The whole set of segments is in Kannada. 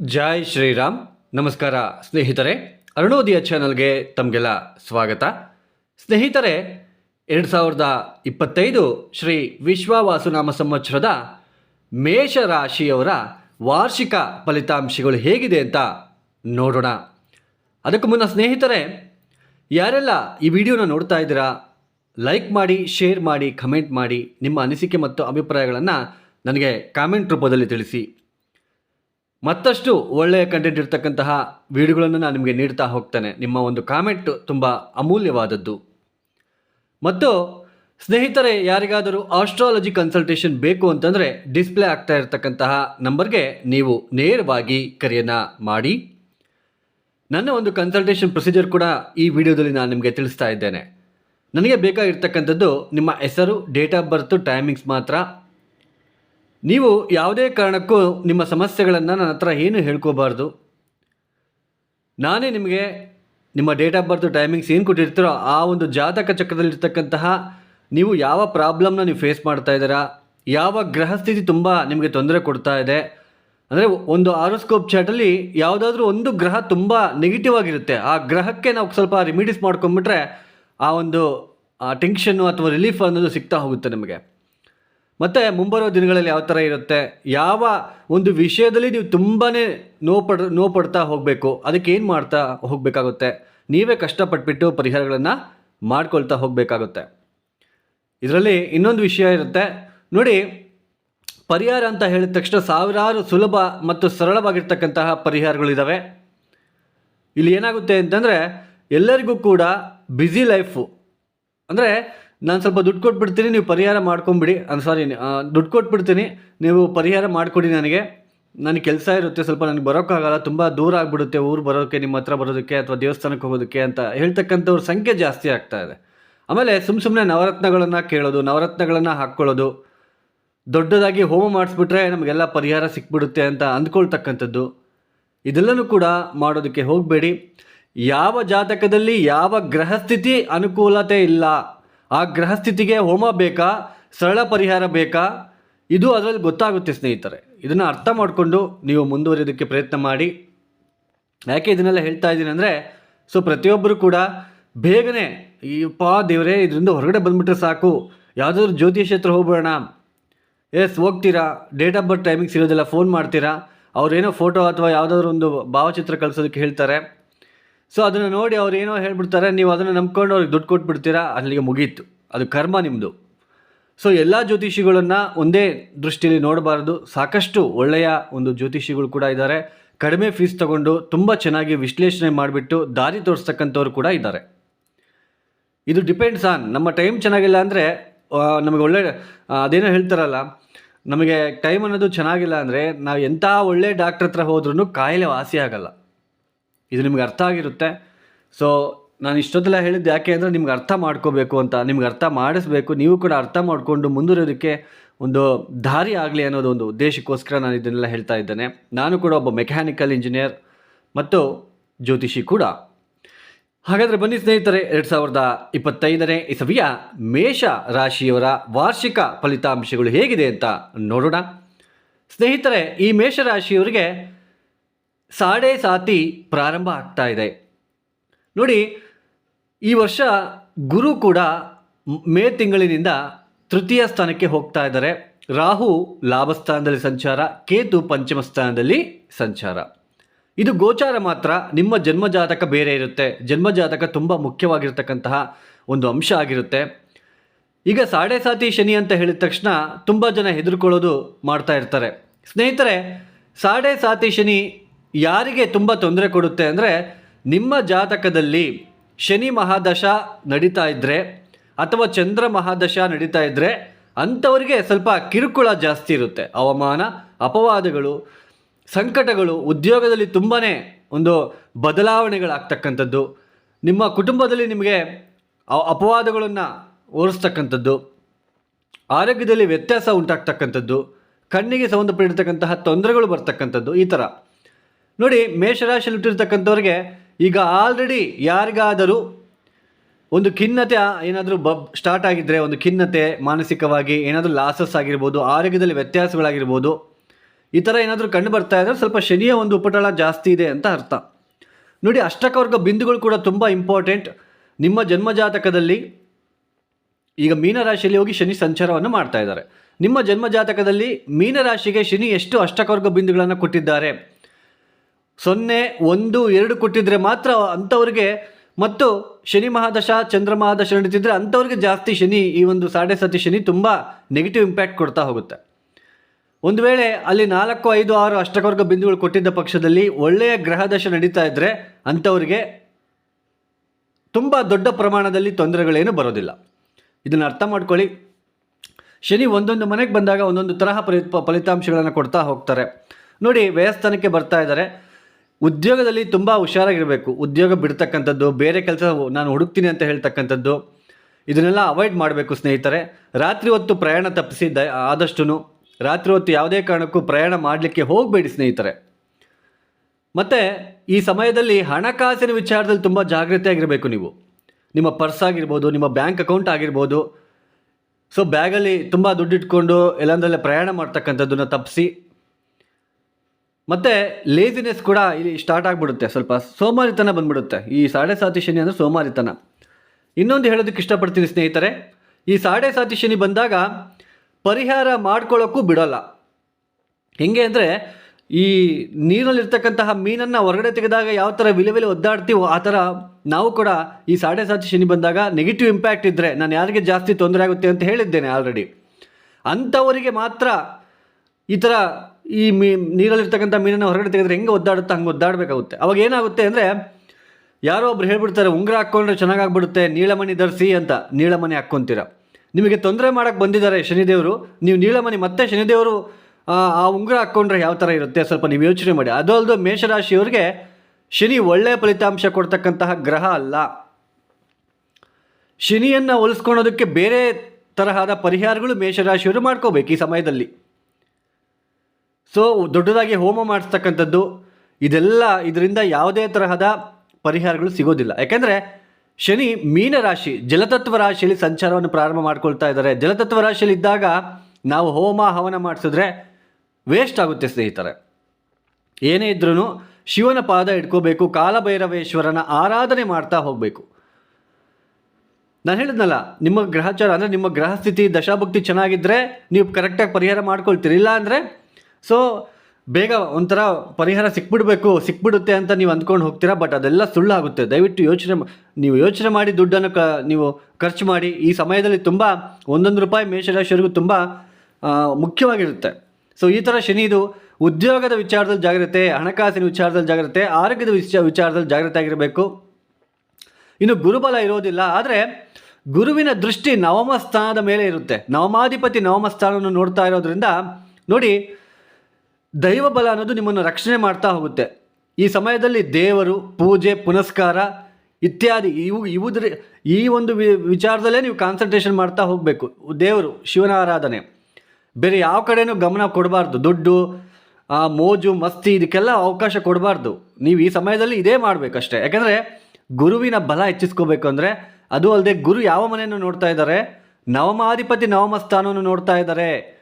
ಜೈ ಶ್ರೀರಾಮ್. ನಮಸ್ಕಾರ ಸ್ನೇಹಿತರೆ, ಅರುಣೋದಯ ಚಾನಲ್ಗೆ ತಮಗೆಲ್ಲ ಸ್ವಾಗತ. ಸ್ನೇಹಿತರೆ, ಎರಡು ಸಾವಿರದ ಇಪ್ಪತ್ತೈದು ಶ್ರೀ ವಿಶ್ವವಾಸುನಾಮ ಸಂವತ್ಸರದ ಮೇಷ ರಾಶಿಯವರ ವಾರ್ಷಿಕ ಫಲಿತಾಂಶಗಳು ಹೇಗಿದೆ ಅಂತ ನೋಡೋಣ. ಅದಕ್ಕೂ ಮುನ್ನ ಸ್ನೇಹಿತರೆ, ಯಾರೆಲ್ಲ ಈ ವಿಡಿಯೋನ ನೋಡ್ತಾ ಇದ್ದೀರಾ, ಲೈಕ್ ಮಾಡಿ, ಶೇರ್ ಮಾಡಿ, ಕಮೆಂಟ್ ಮಾಡಿ ನಿಮ್ಮ ಅನಿಸಿಕೆ ಮತ್ತು ಅಭಿಪ್ರಾಯಗಳನ್ನು ನನಗೆ ಕಾಮೆಂಟ್ ರೂಪದಲ್ಲಿ ತಿಳಿಸಿ. ಮತ್ತಷ್ಟು ಒಳ್ಳೆಯ ಕಂಟೆಂಟ್ ಇರ್ತಕ್ಕಂತಹ ವಿಡಿಯೋಗಳನ್ನು ನಾನು ನಿಮಗೆ ನೀಡ್ತಾ ಹೋಗ್ತೇನೆ. ನಿಮ್ಮ ಒಂದು ಕಾಮೆಂಟ್ ತುಂಬ ಅಮೂಲ್ಯವಾದದ್ದು. ಮತ್ತು ಸ್ನೇಹಿತರೆ, ಯಾರಿಗಾದರೂ ಆಸ್ಟ್ರಾಲಜಿ ಕನ್ಸಲ್ಟೇಷನ್ ಬೇಕು ಅಂತಂದರೆ ಡಿಸ್ಪ್ಲೇ ಆಗ್ತಾ ಇರತಕ್ಕಂತಹ ನಂಬರ್ಗೆ ನೀವು ನೇರವಾಗಿ ಕರೆಯನ್ನು ಮಾಡಿ. ನನ್ನ ಒಂದು ಕನ್ಸಲ್ಟೇಷನ್ ಪ್ರೊಸೀಜರ್ ಕೂಡ ಈ ವಿಡಿಯೋದಲ್ಲಿ ನಾನು ನಿಮಗೆ ತಿಳಿಸ್ತಾ ಇದ್ದೇನೆ. ನನಗೆ ಬೇಕಾಗಿರ್ತಕ್ಕಂಥದ್ದು ನಿಮ್ಮ ಹೆಸರು ಡೇಟ್ ಆಫ್ ಬರ್ತು ಟೈಮಿಂಗ್ಸ್ ಮಾತ್ರ. ನೀವು ಯಾವುದೇ ಕಾರಣಕ್ಕೂ ನಿಮ್ಮ ಸಮಸ್ಯೆಗಳನ್ನು ನನ್ನ ಹತ್ರ ಏನು ಹೇಳ್ಕೋಬಾರ್ದು? ನಾನೇ ನಿಮಗೆ ನಿಮ್ಮ ಡೇಟ್ ಆಫ್ ಬರ್ತ್, ಟೈಮಿಂಗ್ಸ್ ಏನು ಕೊಟ್ಟಿರ್ತೀರೋ ಆ ಒಂದು ಜಾತಕ ಚಕ್ರದಲ್ಲಿರ್ತಕ್ಕಂತಹ ನೀವು ಯಾವ ಪ್ರಾಬ್ಲಮ್ನ ನೀವು ಫೇಸ್ ಮಾಡ್ತಾ ಇದ್ದೀರಾ, ಯಾವ ಗ್ರಹ ಸ್ಥಿತಿ ತುಂಬ ನಿಮಗೆ ತೊಂದರೆ ಕೊಡ್ತಾ ಇದೆ, ಅಂದರೆ ಒಂದು ಆರೋಸ್ಕೋಪ್ ಚಾಟಲ್ಲಿ ಯಾವುದಾದ್ರೂ ಒಂದು ಗ್ರಹ ತುಂಬ ನೆಗೆಟಿವ್ ಆಗಿರುತ್ತೆ. ಆ ಗ್ರಹಕ್ಕೆ ನಾವು ಸ್ವಲ್ಪ ರಿಮಿಡೀಸ್ ಮಾಡ್ಕೊಂಬಿಟ್ರೆ ಆ ಒಂದು ಟೆನ್ಷನ್ನು ಅಥವಾ ರಿಲೀಫ್ ಅನ್ನೋದು ಸಿಗ್ತಾ ಹೋಗುತ್ತೆ ನಮಗೆ. ಮತ್ತು ಮುಂಬರುವ ದಿನಗಳಲ್ಲಿ ಯಾವ ಥರ ಇರುತ್ತೆ? ಯಾವ ಒಂದು ವಿಷಯದಲ್ಲಿ ನೀವು ತುಂಬಾ ನೋವು ಪಡ್, ನೋವು ಪಡ್ತಾ ಹೋಗಬೇಕು. ಅದಕ್ಕೆ ಏನು ಮಾಡ್ತಾ ಹೋಗಬೇಕಾಗುತ್ತೆ? ನೀವೇ ಕಷ್ಟಪಟ್ಬಿಟ್ಟು ಪರಿಹಾರಗಳನ್ನು ಮಾಡ್ಕೊಳ್ತಾ ಹೋಗಬೇಕಾಗುತ್ತೆ. ಇದರಲ್ಲಿ ಇನ್ನೊಂದು ವಿಷಯ ಇರುತ್ತೆ. ನೋಡಿ, ಪರಿಹಾರ ಅಂತ ಹೇಳಿದ ತಕ್ಷಣ ಸಾವಿರಾರು ಸುಲಭ ಮತ್ತು ಸರಳವಾಗಿರ್ತಕ್ಕಂತಹ ಪರಿಹಾರಗಳಿದ್ದಾವೆ ಇಲ್ಲಿ ಏನಾಗುತ್ತೆ ಅಂತಂದರೆ, ಎಲ್ಲರಿಗೂ ಕೂಡ ಬ್ಯುಸಿ ಲೈಫು ಅಂದರೆ ನಾನು ಸ್ವಲ್ಪ ದುಡ್ಡು ಕೊಟ್ಬಿಡ್ತೀನಿ, ನೀವು ಪರಿಹಾರ ಮಾಡ್ಕೊಂಬಿಡಿ. ಸಾರಿ ದುಡ್ಡು ಕೊಟ್ಬಿಡ್ತೀನಿ, ನೀವು ಪರಿಹಾರ ಮಾಡಿಕೊಡಿ ನನಗೆ. ನನಗೆ ಕೆಲಸ ಇರುತ್ತೆ, ಸ್ವಲ್ಪ ನನಗೆ ಬರೋಕ್ಕಾಗಲ್ಲ, ತುಂಬ ದೂರ ಆಗಿಬಿಡುತ್ತೆ, ಊರು ಬರೋಕ್ಕೆ ನಿಮ್ಮ ಹತ್ರ ಬರೋದಕ್ಕೆ ಅಥವಾ ದೇವಸ್ಥಾನಕ್ಕೆ ಹೋಗೋದಕ್ಕೆ ಅಂತ ಹೇಳ್ತಕ್ಕಂಥವ್ರ ಸಂಖ್ಯೆ ಜಾಸ್ತಿ ಆಗ್ತಾ ಇದೆ. ಆಮೇಲೆ ಸುಮ್ಮ ಸುಮ್ಮನೆ ನವರತ್ನಗಳನ್ನು ಕೇಳೋದು, ನವರತ್ನಗಳನ್ನು ಹಾಕ್ಕೊಳ್ಳೋದು. ದೊಡ್ಡದಾಗಿ ಹೋಮ ಮಾಡಿಸ್ಬಿಟ್ರೆ ನಮಗೆಲ್ಲ ಪರಿಹಾರ ಸಿಕ್ಬಿಡುತ್ತೆ ಅಂತ ಅಂದ್ಕೊಳ್ತಕ್ಕಂಥದ್ದು. ಇದೆಲ್ಲನೂ ಕೂಡ ಮಾಡೋದಕ್ಕೆ ಹೋಗಬೇಡಿ. ಯಾವ ಜಾತಕದಲ್ಲಿ ಯಾವ ಗ್ರಹಸ್ಥಿತಿ ಅನುಕೂಲತೆ ಇಲ್ಲ? ಆ ಗ್ರಹಸ್ಥಿತಿಗೆ ಹೋಮ ಬೇಕಾ, ಸರಳ ಪರಿಹಾರ ಬೇಕಾ? ಇದು ಅದರಲ್ಲಿ ಗೊತ್ತಾಗುತ್ತೆ ಸ್ನೇಹಿತರೆ. ಇದನ್ನು ಅರ್ಥ ಮಾಡಿಕೊಂಡು ನೀವು ಮುಂದುವರಿಯೋದಕ್ಕೆ ಪ್ರಯತ್ನ ಮಾಡಿ. ಯಾಕೆ ಇದನ್ನೆಲ್ಲ ಹೇಳ್ತಾ ಇದ್ದೀನಿ ಅಂದರೆ, ಸೊ ಪ್ರತಿಯೊಬ್ಬರು ಕೂಡ ಬೇಗನೆ ಈ ಪಾ ದೇವರೇ, ಇದರಿಂದ ಹೊರಗಡೆ ಬಂದುಬಿಟ್ರೆ ಸಾಕು. ಯಾವುದಾದ್ರೂ ಜ್ಯೋತಿಷ ಕ್ಷೇತ್ರ ಎಸ್, ಹೋಗ್ತೀರಾ? ಡೇಟ್ ಆಫ್ ಬರ್ತ್ ಟೈಮಿಂಗ್ಸ್ ಇರೋದೆಲ್ಲ ಫೋನ್ ಮಾಡ್ತೀರಾ? ಅವ್ರೇನೋ ಫೋಟೋ ಅಥವಾ ಯಾವುದಾದ್ರು ಒಂದು ಭಾವಚಿತ್ರ ಕಳಿಸೋದಕ್ಕೆ ಹೇಳ್ತಾರೆ. ಸೊ ಅದನ್ನು ನೋಡಿ ಅವ್ರು ಏನೋ ಹೇಳ್ಬಿಡ್ತಾರೆ, ನೀವು ಅದನ್ನು ನಂಬ್ಕೊಂಡು ಅವ್ರಿಗೆ ದುಡ್ಡು ಕೊಟ್ಬಿಡ್ತೀರಾ? ಅಲ್ಲಿಗೆ ಮುಗೀತು. ಅದು ಕರ್ಮ ನಿಮ್ಮದು ಸೊ ಎಲ್ಲ ಜ್ಯೋತಿಷಿಗಳನ್ನು ಒಂದೇ ದೃಷ್ಟಿಯಲ್ಲಿ ನೋಡಬಾರ್ದು. ಸಾಕಷ್ಟು ಒಳ್ಳೆಯ ಒಂದು ಜ್ಯೋತಿಷಿಗಳು ಕೂಡ ಇದ್ದಾರೆ. ಕಡಿಮೆ ಫೀಸ್ ತಗೊಂಡು ತುಂಬ ಚೆನ್ನಾಗಿ ವಿಶ್ಲೇಷಣೆ ಮಾಡಿಬಿಟ್ಟು ದಾರಿ ತೋರಿಸ್ತಕ್ಕಂಥವ್ರು ಕೂಡ ಇದ್ದಾರೆ. ಇದು ಡಿಪೆಂಡ್ಸ್ ಆನ್ ನಮ್ಮ ಟೈಮ್ ಚೆನ್ನಾಗಿಲ್ಲ ಅಂದರೆ ನಮಗೆ ಒಳ್ಳೆ ಅದೇನೋ ಹೇಳ್ತಾರಲ್ಲ, ನಮಗೆ ಟೈಮ್ ಅನ್ನೋದು ಚೆನ್ನಾಗಿಲ್ಲ ಅಂದರೆ ನಾವು ಎಂಥ ಒಳ್ಳೆ ಡಾಕ್ಟ್ರ್ ಹತ್ರ ಹೋದ್ರೂ ಕಾಯಿಲೆ ವಾಸಿ ಆಗಲ್ಲ. ಇದು ನಿಮ್ಗೆ ಅರ್ಥ ಆಗಿರುತ್ತೆ. ಸೊ ನಾನು ಇಷ್ಟೊತ್ತೆಲ್ಲ ಹೇಳಿದ್ದು ಯಾಕೆ ಅಂದರೆ ನಿಮ್ಗೆ ಅರ್ಥ ಮಾಡ್ಕೋಬೇಕು ಅಂತ. ನಿಮ್ಗೆ ಅರ್ಥ ಮಾಡಿಸ್ಬೇಕು. ನೀವು ಕೂಡ ಅರ್ಥ ಮಾಡಿಕೊಂಡು ಮುಂದುವರಿಯೋದಕ್ಕೆ ಒಂದು ದಾರಿ ಆಗಲಿ ಅನ್ನೋದು ಒಂದು ಉದ್ದೇಶಕ್ಕೋಸ್ಕರ ನಾನು ಇದನ್ನೆಲ್ಲ ಹೇಳ್ತಾ ಇದ್ದೇನೆ. ನಾನು ಕೂಡ ಒಬ್ಬ ಮೆಕ್ಯಾನಿಕಲ್ ಇಂಜಿನಿಯರ್ ಮತ್ತು ಜ್ಯೋತಿಷಿ ಕೂಡ. ಹಾಗಾದರೆ ಬನ್ನಿ ಸ್ನೇಹಿತರೆ, ಎರಡು ಸಾವಿರದ ಇಪ್ಪತ್ತೈದನೇ ಇಸವಿಯ ಮೇಷ ರಾಶಿಯವರ ವಾರ್ಷಿಕ ಫಲಿತಾಂಶಗಳು ಹೇಗಿದೆ ಅಂತ ನೋಡೋಣ. ಸ್ನೇಹಿತರೆ, ಈ ಮೇಷ ರಾಶಿಯವರಿಗೆ ಸಾಡೆ ಸಾತಿ ಪ್ರಾರಂಭ ಆಗ್ತಾ ಇದೆ. ನೋಡಿ, ಈ ವರ್ಷ ಗುರು ಕೂಡ ಮೇ ತಿಂಗಳಿನಿಂದ ತೃತೀಯ ಸ್ಥಾನಕ್ಕೆ ಹೋಗ್ತಾ ಇದ್ದಾರೆ. ರಾಹು ಲಾಭಸ್ಥಾನದಲ್ಲಿ ಸಂಚಾರ, ಕೇತು ಪಂಚಮ ಸ್ಥಾನದಲ್ಲಿ ಸಂಚಾರ. ಇದು ಗೋಚಾರ ಮಾತ್ರ, ನಿಮ್ಮ ಜನ್ಮಜಾತಕ ಬೇರೆ ಇರುತ್ತೆ. ಜನ್ಮಜಾತಕ ತುಂಬ ಮುಖ್ಯವಾಗಿರ್ತಕ್ಕಂತಹ ಒಂದು ಅಂಶ ಆಗಿರುತ್ತೆ. ಈಗ ಸಾಡೆ ಸಾತಿ ಶನಿ ಅಂತ ಹೇಳಿದ ತಕ್ಷಣ ತುಂಬ ಜನ ಹೆದರ್ಕೊಳ್ಳೋದು ಮಾಡ್ತಾ ಇರ್ತಾರೆ. ಸ್ನೇಹಿತರೆ, ಸಾಡೆ ಸಾತಿ ಶನಿ ಯಾರಿಗೆ ತುಂಬ ತೊಂದರೆ ಕೊಡುತ್ತೆ ಅಂದರೆ ನಿಮ್ಮ ಜಾತಕದಲ್ಲಿ ಶನಿ ಮಹಾದಶ ನಡೀತಾ ಇದ್ದರೆ ಅಥವಾ ಚಂದ್ರ ಮಹಾದಶ ನಡೀತಾ ಇದ್ದರೆ ಅಂಥವರಿಗೆ ಸ್ವಲ್ಪ ಕಿರುಕುಳ ಜಾಸ್ತಿ ಇರುತ್ತೆ. ಅವಮಾನ ಅಪವಾದಗಳು, ಸಂಕಟಗಳು, ಉದ್ಯೋಗದಲ್ಲಿ ತುಂಬಾ ಒಂದು ಬದಲಾವಣೆಗಳಾಗ್ತಕ್ಕಂಥದ್ದು, ನಿಮ್ಮ ಕುಟುಂಬದಲ್ಲಿ ನಿಮಗೆ ಅಪವಾದಗಳನ್ನು ಓರಿಸ್ತಕ್ಕಂಥದ್ದು, ಆರೋಗ್ಯದಲ್ಲಿ ವ್ಯತ್ಯಾಸ ಉಂಟಾಗ್ತಕ್ಕಂಥದ್ದು, ಕಣ್ಣಿಗೆ ಸಂಬಂಧಪಟ್ಟಿರ್ತಕ್ಕಂತಹ ತೊಂದರೆಗಳು ಬರ್ತಕ್ಕಂಥದ್ದು, ಈ ಥರ ನೋಡಿ ಮೇಷರಾಶಿಯಲ್ಲಿ ಹುಟ್ಟಿರ್ತಕ್ಕಂಥವ್ರಿಗೆ ಈಗ ಆಲ್ರೆಡಿ ಯಾರಿಗಾದರೂ ಒಂದು ಖಿನ್ನತೆ ಏನಾದರೂ ಬ ಸ್ಟಾರ್ಟ್ ಆಗಿದ್ದರೆ ಒಂದು ಖಿನ್ನತೆ, ಮಾನಸಿಕವಾಗಿ ಏನಾದರೂ ಲಾಸಸ್ ಆಗಿರ್ಬೋದು, ಆರೋಗ್ಯದಲ್ಲಿ ವ್ಯತ್ಯಾಸಗಳಾಗಿರ್ಬೋದು, ಈ ಥರ ಏನಾದರೂ ಕಂಡು ಬರ್ತಾ ಇದ್ದರೆ ಸ್ವಲ್ಪ ಶನಿಯ ಒಂದು ಉಪಟಳ ಜಾಸ್ತಿ ಇದೆ ಅಂತ ಅರ್ಥ. ನೋಡಿ ಅಷ್ಟಕವರ್ಗ ಬಿಂದುಗಳು ಕೂಡ ತುಂಬ ಇಂಪಾರ್ಟೆಂಟ್ ನಿಮ್ಮ ಜನ್ಮಜಾತಕದಲ್ಲಿ ಈಗ ಮೀನರಾಶಿಯಲ್ಲಿ ಹೋಗಿ ಶನಿ ಸಂಚಾರವನ್ನು ಮಾಡ್ತಾ ಇದ್ದಾರೆ. ನಿಮ್ಮ ಜನ್ಮಜಾತಕದಲ್ಲಿ ಮೀನರಾಶಿಗೆ ಶನಿ ಎಷ್ಟು ಅಷ್ಟಕವರ್ಗ ಬಿಂದುಗಳನ್ನು ಕೊಟ್ಟಿದ್ದಾರೆ? ಸೊನ್ನೆ, ಒಂದು, ಎರಡು ಕೊಟ್ಟಿದ್ರೆ ಮಾತ್ರ ಅಂಥವ್ರಿಗೆ, ಮತ್ತು ಶನಿ ಮಹಾದಶ, ಚಂದ್ರ ಮಹಾದಶ ನಡೀತಿದ್ರೆ ಅಂಥವ್ರಿಗೆ ಜಾಸ್ತಿ ಶನಿ, ಈ ಒಂದು ಸಾಡೆ ಸತಿ ಶನಿ ತುಂಬ ನೆಗೆಟಿವ್ ಇಂಪ್ಯಾಕ್ಟ್ ಕೊಡ್ತಾ ಹೋಗುತ್ತೆ. ಒಂದು ವೇಳೆ ಅಲ್ಲಿ ನಾಲ್ಕು, ಐದು, ಆರು ಅಷ್ಟಕವರ್ಗ ಬಿಂದುಗಳು ಕೊಟ್ಟಿದ್ದ ಪಕ್ಷದಲ್ಲಿ ಒಳ್ಳೆಯ ಗ್ರಹದಶ ನಡೀತಾ ಇದ್ದರೆ ಅಂಥವ್ರಿಗೆ ತುಂಬ ದೊಡ್ಡ ಪ್ರಮಾಣದಲ್ಲಿ ತೊಂದರೆಗಳೇನು ಬರೋದಿಲ್ಲ. ಇದನ್ನು ಅರ್ಥ ಮಾಡ್ಕೊಳ್ಳಿ. ಶನಿ ಒಂದೊಂದು ಮನೆಗೆ ಬಂದಾಗ ಒಂದೊಂದು ತರಹ ಫಲಿ ಫಲಿತಾಂಶಗಳನ್ನು ಕೊಡ್ತಾ ಹೋಗ್ತಾರೆ. ನೋಡಿ, ವ್ಯಯಸ್ಥಾನಕ್ಕೆ ಬರ್ತಾ ಇದ್ದಾರೆ. ಉದ್ಯೋಗದಲ್ಲಿ ತುಂಬ ಹುಷಾರಾಗಿರಬೇಕು. ಉದ್ಯೋಗ ಬಿಡ್ತಕ್ಕಂಥದ್ದು, ಬೇರೆ ಕೆಲಸ ನಾನು ಹುಡುಕ್ತೀನಿ ಅಂತ ಹೇಳ್ತಕ್ಕಂಥದ್ದು, ಇದನ್ನೆಲ್ಲ ಅವಾಯ್ಡ್ ಮಾಡಬೇಕು ಸ್ನೇಹಿತರೆ. ರಾತ್ರಿ ಹೊತ್ತು ಪ್ರಯಾಣ ತಪ್ಪಿಸಿ ದ ಆದಷ್ಟು ರಾತ್ರಿ ಹೊತ್ತು ಯಾವುದೇ ಕಾರಣಕ್ಕೂ ಪ್ರಯಾಣ ಮಾಡಲಿಕ್ಕೆ ಹೋಗಬೇಡಿ ಸ್ನೇಹಿತರೆ. ಮತ್ತು, ಈ ಸಮಯದಲ್ಲಿ ಹಣಕಾಸಿನ ವಿಚಾರದಲ್ಲಿ ತುಂಬ ಜಾಗೃತಿಯಾಗಿರಬೇಕು ನೀವು. ನಿಮ್ಮ ಪರ್ಸ್ ಆಗಿರ್ಬೋದು, ನಿಮ್ಮ ಬ್ಯಾಂಕ್ ಅಕೌಂಟ್ ಆಗಿರ್ಬೋದು. ಸೊ, ಬ್ಯಾಗಲ್ಲಿ ತುಂಬ ದುಡ್ಡಿಟ್ಕೊಂಡು ಎಲ್ಲಂದಲ್ಲೇ ಪ್ರಯಾಣ ಮಾಡ್ತಕ್ಕಂಥದ್ದನ್ನು ತಪ್ಪಿಸಿ ಮತ್ತು ಲೇಸಿನೆಸ್ ಕೂಡ ಇಲ್ಲಿ ಸ್ಟಾರ್ಟ್ ಆಗಿಬಿಡುತ್ತೆ. ಸ್ವಲ್ಪ ಸೋಮಾರಿತನ ಬಂದ್ಬಿಡುತ್ತೆ. ಈ ಸಾಡೆ ಸಾತಿ ಶನಿ ಅಂದರೆ ಸೋಮಾರಿತನ. ಇನ್ನೊಂದು ಹೇಳೋದಕ್ಕೆ ಇಷ್ಟಪಡ್ತೀನಿ ಸ್ನೇಹಿತರೆ, ಈ ಸಾಡೆ ಸಾತಿ ಶನಿ ಬಂದಾಗ ಪರಿಹಾರ ಮಾಡ್ಕೊಳ್ಳೋಕ್ಕೂ ಬಿಡೋಲ್ಲ. ಹೆಂಗೆ ಅಂದರೆ ಈ ನೀರಲ್ಲಿರ್ತಕ್ಕಂತಹ ಮೀನನ್ನು ಹೊರಗಡೆ ತೆಗೆದಾಗ ಯಾವ ಥರ ವಿಲೆ ವಿಲೆ ಒದ್ದಾಡ್ತೀವೋ ಆ ಥರ ನಾವು ಕೂಡ ಈ ಸಾಡೆ ಸಾತಿ ಶನಿ ಬಂದಾಗ ನೆಗೆಟಿವ್ ಇಂಪ್ಯಾಕ್ಟ್ ಇದ್ದರೆ ನಾನು ಯಾರಿಗೆ ಜಾಸ್ತಿ ತೊಂದರೆ ಆಗುತ್ತೆ ಅಂತ ಹೇಳಿದ್ದೇನೆ ಆಲ್ರೆಡಿ ಅಂಥವರಿಗೆ ಮಾತ್ರ ಈ ಥರ ಈ ಮೀ, ನೀರಲ್ಲಿರ್ತಕ್ಕಂಥ ಮೀನನ್ನು ಹೊರಗಡೆ ತೆಗೆದ್ರೆ ಹೆಂಗೆ ಒದ್ದಾಡುತ್ತೆ ಹಂಗೆ ಒದ್ದಾಡಬೇಕಾಗುತ್ತೆ. ಅವಾಗ ಏನಾಗುತ್ತೆ ಅಂದರೆ ಯಾರೋ ಒಬ್ರು ಹೇಳ್ಬಿಡ್ತಾರೆ, ಉಂಗುರ ಹಾಕ್ಕೊಂಡ್ರೆ ಚೆನ್ನಾಗಾಗ್ಬಿಡುತ್ತೆ, ನೀಳಮಣಿ ಧರಿಸಿ ಅಂತ. ನೀಳಮಣಿ ಹಾಕ್ಕೊಂತೀರ. ನಿಮಗೆ ತೊಂದರೆ ಮಾಡೋಕ್ಕೆ ಬಂದಿದ್ದಾರೆ ಶನಿದೇವರು, ನೀವು ನೀಳಮಣಿ ಮತ್ತೆ ಶನಿದೇವರು, ಆ ಉಂಗುರ ಹಾಕ್ಕೊಂಡ್ರೆ ಯಾವ ಥರ ಇರುತ್ತೆ ಸ್ವಲ್ಪ ನೀವು ಯೋಚನೆ ಮಾಡಿ. ಅದು ಮೇಷರಾಶಿಯವ್ರಿಗೆ ಮೇಷರಾಶಿಯವರಿಗೆ ಶನಿ ಒಳ್ಳೆಯ ಫಲಿತಾಂಶ ಕೊಡ್ತಕ್ಕಂತಹ ಗ್ರಹ ಅಲ್ಲ. ಶನಿಯನ್ನು ಹೋಲಿಸ್ಕೊಳೋದಕ್ಕೆ ಬೇರೆ ತರಹದ ಪರಿಹಾರಗಳು ಮೇಷರಾಶಿಯವರು ಮಾಡ್ಕೋಬೇಕು ಈ ಸಮಯದಲ್ಲಿ. ಸೊ ದೊಡ್ಡದಾಗಿ ಹೋಮ ಮಾಡಿಸ್ತಕ್ಕಂಥದ್ದು, ಇದೆಲ್ಲ ಇದರಿಂದ ಯಾವುದೇ ತರಹದ ಪರಿಹಾರಗಳು ಸಿಗೋದಿಲ್ಲ. ಯಾಕೆಂದರೆ, ಶನಿ ಮೀನರಾಶಿ ಜಲತತ್ವ ರಾಶಿಯಲ್ಲಿ ಸಂಚಾರವನ್ನು ಪ್ರಾರಂಭ ಮಾಡ್ಕೊಳ್ತಾ ಇದ್ದಾರೆ. ಜಲತತ್ವ ರಾಶಿಯಲ್ಲಿ ಇದ್ದಾಗ ನಾವು ಹೋಮ ಹವನ ಮಾಡಿಸಿದ್ರೆ ವೇಸ್ಟ್ ಆಗುತ್ತೆ ಸ್ನೇಹಿತರೆ. ಏನೇ ಇದ್ರೂ ಶಿವನ ಪಾದ ಇಟ್ಕೋಬೇಕು, ಕಾಲಭೈರವೇಶ್ವರನ ಆರಾಧನೆ ಮಾಡ್ತಾ ಹೋಗಬೇಕು. ನಾನು ಹೇಳಿದ್ನಲ್ಲ, ನಿಮ್ಮ ಗ್ರಹಚಾರ ಅಂದರೆ ನಿಮ್ಮ ಗ್ರಹ ಸ್ಥಿತಿ, ದಶಾಭಕ್ತಿ ಚೆನ್ನಾಗಿದ್ದರೆ ನೀವು ಕರೆಕ್ಟಾಗಿ ಪರಿಹಾರ ಮಾಡ್ಕೊಳ್ತೀರಿ. ಇಲ್ಲ ಅಂದರೆ ಸೊ ಬೇಗ ಒಂಥರ ಪರಿಹಾರ ಸಿಕ್ಬಿಡ್ಬೇಕು, ಸಿಕ್ಬಿಡುತ್ತೆ ಅಂತ ನೀವು ಅಂದ್ಕೊಂಡು ಹೋಗ್ತೀರಾ ಬಟ್ ಅದೆಲ್ಲ ಸುಳ್ಳಾಗುತ್ತೆ. ದಯವಿಟ್ಟು ಯೋಚನೆ ನೀವು ಯೋಚನೆ ಮಾಡಿ ದುಡ್ಡನ್ನು ಕ, ನೀವು ಖರ್ಚು ಮಾಡಿ, ಈ ಸಮಯದಲ್ಲಿ ತುಂಬ ಒಂದೊಂದು ರೂಪಾಯಿ ಮೇಷರಾಶಿಯವರಿಗೂ ತುಂಬ ಮುಖ್ಯವಾಗಿರುತ್ತೆ. ಸೊ ಈ ಥರ ಶನಿದು ಉದ್ಯೋಗದ ವಿಚಾರದಲ್ಲಿ ಜಾಗ್ರತೆ, ಹಣಕಾಸಿನ ವಿಚಾರದಲ್ಲಿ ಜಾಗ್ರತೆ, ಆರೋಗ್ಯದ ವಿಚ, ವಿಚಾರದಲ್ಲಿ ಜಾಗ್ರತೆ ಆಗಿರಬೇಕು. ಇನ್ನು ಗುರುಬಲ ಇರೋದಿಲ್ಲ, ಆದರೆ ಗುರುವಿನ ದೃಷ್ಟಿ ನವಮ ಸ್ಥಾನದ ಮೇಲೆ ಇರುತ್ತೆ. ನವಮಾಧಿಪತಿ ನವಮ ಸ್ಥಾನವನ್ನು ನೋಡ್ತಾ ಇರೋದ್ರಿಂದ ನೋಡಿ ದೈವ ಬಲ ಅನ್ನೋದು ನಿಮ್ಮನ್ನು ರಕ್ಷಣೆ ಮಾಡ್ತಾ ಹೋಗುತ್ತೆ. ಈ ಸಮಯದಲ್ಲಿ ದೇವರು, ಪೂಜೆ, ಪುನಸ್ಕಾರ ಇತ್ಯಾದಿ ಇವು ಇವುದ್ರ ಈ ಒಂದು ವಿಚಾರದಲ್ಲೇ ನೀವು ಕಾನ್ಸಂಟ್ರೇಷನ್ ಮಾಡ್ತಾ ಹೋಗಬೇಕು. ದೇವರು, ಶಿವನ ಆರಾಧನೆ. ಬೇರೆ ಯಾವ ಕಡೆನೂ ಗಮನ ಕೊಡಬಾರ್ದು. ದುಡ್ಡು ಮೋಜು, ಮಸ್ತಿ ಇದಕ್ಕೆಲ್ಲ ಅವಕಾಶ ಕೊಡಬಾರ್ದು. ನೀವು ಈ ಸಮಯದಲ್ಲಿ ಇದೇ ಮಾಡಬೇಕಷ್ಟೇ. ಯಾಕಂದರೆ ಗುರುವಿನ ಬಲ ಹೆಚ್ಚಿಸ್ಕೋಬೇಕು ಅಂದರೆ ಅದು ಅಲ್ಲದೆ ಗುರು ಯಾವ ಮನೆಯನ್ನು ನೋಡ್ತಾ ಇದ್ದಾರೆ? ನವಮಾಧಿಪತಿ ನವಮ ಸ್ಥಾನವನ್ನು ನೋಡ್ತಾ ಇದ್ದಾರೆ.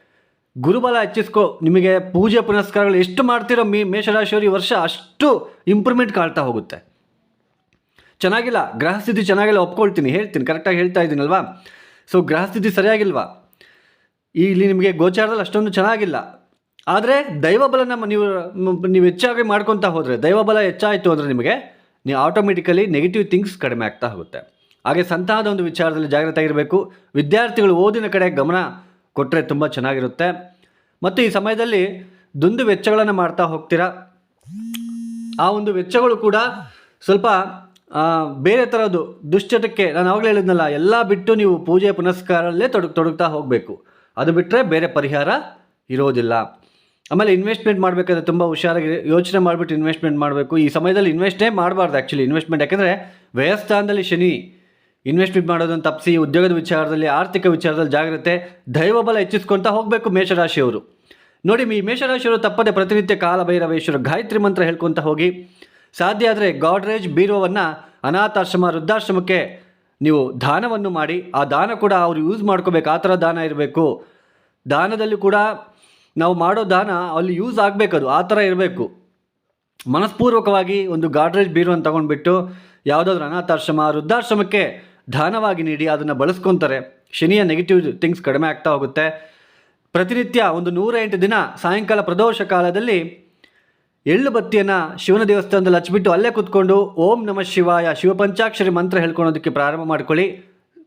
ಗುರುಬಲ ಹೆಚ್ಚಿಸ್ಕೋ, ನಿಮಗೆ ಪೂಜೆ ಪುನಸ್ಕಾರಗಳು ಎಷ್ಟು ಮಾಡ್ತಿರೋ ಮೀ ಮೇಷರಾಶಿಯವರು ಈ ವರ್ಷ ಅಷ್ಟು ಇಂಪ್ರೂವ್ಮೆಂಟ್ ಕಾಣ್ತಾ ಹೋಗುತ್ತೆ. ಚೆನ್ನಾಗಿಲ್ಲ ಗ್ರಹಸ್ಥಿತಿ ಚೆನ್ನಾಗಿಲ್ಲ, ಒಪ್ಕೊಳ್ತೀನಿ, ಹೇಳ್ತೀನಿ ಕರೆಕ್ಟಾಗಿ ಹೇಳ್ತಾ ಇದ್ದೀನಲ್ವಾ? ಸೊ ಗ್ರಹಸ್ಥಿತಿ ಸರಿಯಾಗಿಲ್ವಾ? ಇಲ್ಲಿ ನಿಮಗೆ ಗೋಚಾರದಲ್ಲಿ ಅಷ್ಟೊಂದು ಚೆನ್ನಾಗಿಲ್ಲ. ಆದರೆ, ದೈವಬಲ ನಮ್ಮ ನೀವು ನೀವು ಹೆಚ್ಚಾಗಿ ಮಾಡ್ಕೊತಾ ಹೋದರೆ, ದೈವಬಲ ಹೆಚ್ಚಾಯಿತು ಅಂದರೆ ನಿಮಗೆ, ನೀವು ಆಟೋಮೆಟಿಕಲಿ ನೆಗೆಟಿವ್ ಥಿಂಗ್ಸ್ ಕಡಿಮೆ ಆಗ್ತಾ ಹೋಗುತ್ತೆ. ಹಾಗೆ ಸಂತಾನದ ಒಂದು ವಿಚಾರದಲ್ಲಿ ಜಾಗ್ರತೆ ಆಗಿರಬೇಕು. ವಿದ್ಯಾರ್ಥಿಗಳು ಓದಿನ ಕಡೆ ಗಮನ ಕೊಟ್ಟರೆ ತುಂಬ ಚೆನ್ನಾಗಿರುತ್ತೆ. ಮತ್ತು ಈ ಸಮಯದಲ್ಲಿ ದುಂದು ವೆಚ್ಚಗಳನ್ನು ಮಾಡ್ತಾ ಹೋಗ್ತೀರಾ? ಆ ಒಂದು ವೆಚ್ಚಗಳು ಕೂಡ ಸ್ವಲ್ಪ ಬೇರೆ ಥರದ್ದು ದುಶ್ಚಟಕ್ಕೆ ನಾನು ಆವಾಗಲೇ ಹೇಳಿದ್ನಲ್ಲ, ಎಲ್ಲ ಬಿಟ್ಟು ನೀವು ಪೂಜೆ ಪುನಸ್ಕಾರಲ್ಲೇ ತೊಡಗ್, ತೊಡಗ್ತಾ ಹೋಗಬೇಕು. ಅದು ಬಿಟ್ಟರೆ ಬೇರೆ ಪರಿಹಾರ ಇರೋದಿಲ್ಲ. ಆಮೇಲೆ ಇನ್ವೆಸ್ಟ್ಮೆಂಟ್ ಮಾಡಬೇಕಾದ್ರೆ ತುಂಬ ಹುಷಾರಾಗಿ ಯೋಚನೆ ಮಾಡಿಬಿಟ್ಟು ಇನ್ವೆಸ್ಟ್ಮೆಂಟ್ ಮಾಡಬೇಕು. ಈ ಸಮಯದಲ್ಲಿ ಇನ್ವೆಸ್ಟೇ ಮಾಡಬಾರ್ದು ಆ್ಯಕ್ಚುಲಿ ಇನ್ವೆಸ್ಟ್ಮೆಂಟ್ ಯಾಕೆಂದರೆ ವ್ಯಯಸ್ಥಾನದಲ್ಲಿ ಶನಿ ಇನ್ವೆಸ್ಟ್ಮೆಂಟ್ ಮಾಡೋದನ್ನು ತಪ್ಪಿಸಿ ಉದ್ಯೋಗದ ವಿಚಾರದಲ್ಲಿ, ಆರ್ಥಿಕ ವಿಚಾರದಲ್ಲಿ ಜಾಗ್ರತೆ ದೈವಬಲ ಹೆಚ್ಚಿಸ್ಕೊಳ್ತಾ ಹೋಗಬೇಕು ಮೇಷರಾಶಿಯವರು. ನೋಡಿ, ಈ ಮೇಷರಾಶಿಯವರು ತಪ್ಪದೆ ಪ್ರತಿನಿತ್ಯ ಕಾಲಭೈರವೇಶ್ವರ ಗಾಯತ್ರಿ ಮಂತ್ರ ಹೇಳ್ಕೊತ ಹೋಗಿ, ಸಾಧ್ಯ ಆದರೆ ಗಾಡ್ರೇಜ್ ಬೀರುವವನ್ನು ಅನಾಥಾಶ್ರಮ, ವೃದ್ಧಾಶ್ರಮಕ್ಕೆ ನೀವು ದಾನವನ್ನು ಮಾಡಿ, ಆ ದಾನ ಕೂಡ ಅವರು ಯೂಸ್ ಮಾಡ್ಕೋಬೇಕು, ಆ ಥರ ದಾನ ಇರಬೇಕು. ದಾನದಲ್ಲಿ ಕೂಡ ನಾವು ಮಾಡೋ ದಾನ ಅಲ್ಲಿ ಯೂಸ್ ಆಗಬೇಕದು ಆ ಥರ ಇರಬೇಕು. ಮನಸ್ಪೂರ್ವಕವಾಗಿ ಒಂದು ಗಾಡ್ರೇಜ್ ಬೀರುವನ್ನು ತಗೊಂಡ್ಬಿಟ್ಟು, ಯಾವುದಾದ್ರೂ ಅನಾಥಾಶ್ರಮ, ವೃದ್ಧಾಶ್ರಮಕ್ಕೆ ದಾನವಾಗಿ ನೀಡಿ ಅದನ್ನು ಬಳಸ್ಕೊತಾರೆ. ಶನಿಯ ನೆಗೆಟಿವ್ ಥಿಂಗ್ಸ್ ಕಡಿಮೆ ಆಗ್ತಾ ಹೋಗುತ್ತೆ. ಪ್ರತಿನಿತ್ಯ ಒಂದು ನೂರ ಎಂಟು ದಿನ ಸಾಯಂಕಾಲ ಪ್ರದೋಷ ಕಾಲದಲ್ಲಿ ಎಳ್ಳು ಬತ್ತಿಯನ್ನು ಶಿವನ ದೇವಸ್ಥಾನದಲ್ಲಿ ಹಚ್ಚಿಬಿಟ್ಟು ಅಲ್ಲೇ ಕೂತ್ಕೊಂಡು ಓಂ ನಮಃ ಶಿವಾಯ ಶಿವಪಂಚಾಕ್ಷರಿ ಮಂತ್ರ ಹೇಳ್ಕೊಳೋದಕ್ಕೆ ಪ್ರಾರಂಭ ಮಾಡ್ಕೊಳ್ಳಿ.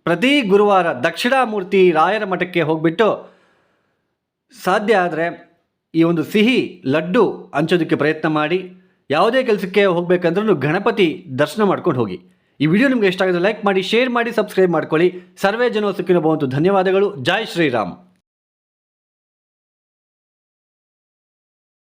ಪ್ರತಿ ಗುರುವಾರ ದಕ್ಷಿಣಾಮೂರ್ತಿ ರಾಯರ ಮಠಕ್ಕೆ ಹೋಗಿಬಿಟ್ಟು ಸಾಧ್ಯ ಆದರೆ ಈ ಒಂದು ಸಿಹಿ, ಲಡ್ಡು ಹಂಚೋದಕ್ಕೆ ಪ್ರಯತ್ನ ಮಾಡಿ. ಯಾವುದೇ ಕೆಲಸಕ್ಕೆ ಹೋಗಬೇಕಂದ್ರೂ ಗಣಪತಿ ದರ್ಶನ ಮಾಡ್ಕೊಂಡು ಹೋಗಿ. ಈ ವಿಡಿಯೋ ನಿಮಗೆ ಇಷ್ಟ ಆಗಿದ್ರೆ ಲೈಕ್ ಮಾಡಿ ಶೇರ್ ಮಾಡಿ ಸಬ್ಸ್ಕ್ರೈಬ್ ಮಾಡ್ಕೊಳ್ಳಿ. ಸರ್ವೇ ಜನ ಸುಖಿನ ಧನ್ಯವಾದಗಳು. ಜೈ ಶ್ರೀರಾಮ್.